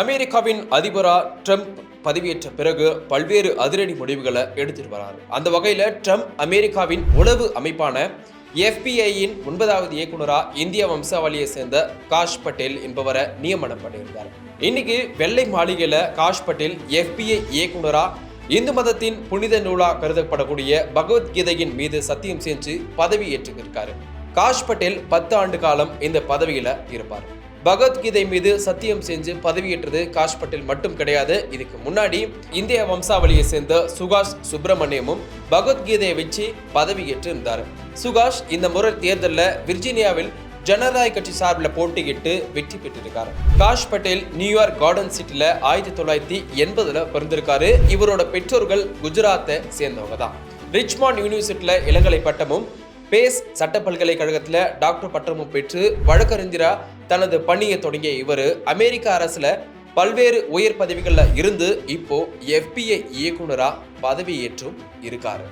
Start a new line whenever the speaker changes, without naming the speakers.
அமெரிக்காவின் அதிபராக ட்ரம்ப் பதவியேற்ற பிறகு பல்வேறு அதிரடி முடிவுகளை எடுத்துட்டு வராரு. அந்த வகையில் ட்ரம்ப் அமெரிக்காவின் உளவு அமைப்பான எஃபிஐயின் ஒன்பதாவது இயக்குனரா இந்திய வம்சாவளியை சேர்ந்த காஷ் பட்டேல் என்பவரை நியமனம் பண்ணியிருந்தார். இன்னைக்கு வெள்ளை மாளிகையில் காஷ் பட்டேல் எஃபிஐ இயக்குனரா இந்து மதத்தின் புனித நூலா கருதப்படக்கூடிய பகவத்கீதையின் மீது சத்தியம் செஞ்சு பதவி ஏற்றுக்கிருக்காரு. காஷ் பட்டேல் பத்து ஆண்டு காலம் இந்த பதவியில இருப்பார். பகவத்கீதை மீது சத்தியம் செஞ்சு பதவியேற்றது காஷ் பட்டேல் மட்டும் கிடையாது. இதுக்கு முன்னாடி இந்திய வம்சாவளியை சேர்ந்த சுகாஷ் சுப்பிரமணியமும் பகவத்கீதையை வச்சு பதவியேற்று இருந்தார் சுகாஷ் இந்த முறை தேர்தலில் விர்ஜீனியாவில் ஜனநாயக கட்சி சார்பில் போட்டியிட்டு வெற்றி பெற்றிருக்காரு. காஷ் பட்டேல் நியூயார்க் கார்டன் சிட்டியில் ஆயிரத்தி தொள்ளாயிரத்தி எண்பதுல பிறந்திருக்காரு. இவரோட பெற்றோர்கள் குஜராத்தை சேர்ந்தவங்க தான். ரிச்மாண்ட் யூனிவர்சிட்டியில் இளங்கலை பட்டமும் பேஸ் சட்ட பல்கலைக்கழகத்தில் டாக்டர் பட்டமும் பெற்று வழக்கறிஞரா தனது பணியை தொடங்கிய இவர் அமெரிக்க அரசில் பல்வேறு உயர் பதவிகளில் இருந்து இப்போ எஃபிஐ இயக்குனராக பதவியேற்றும் இருக்காரு.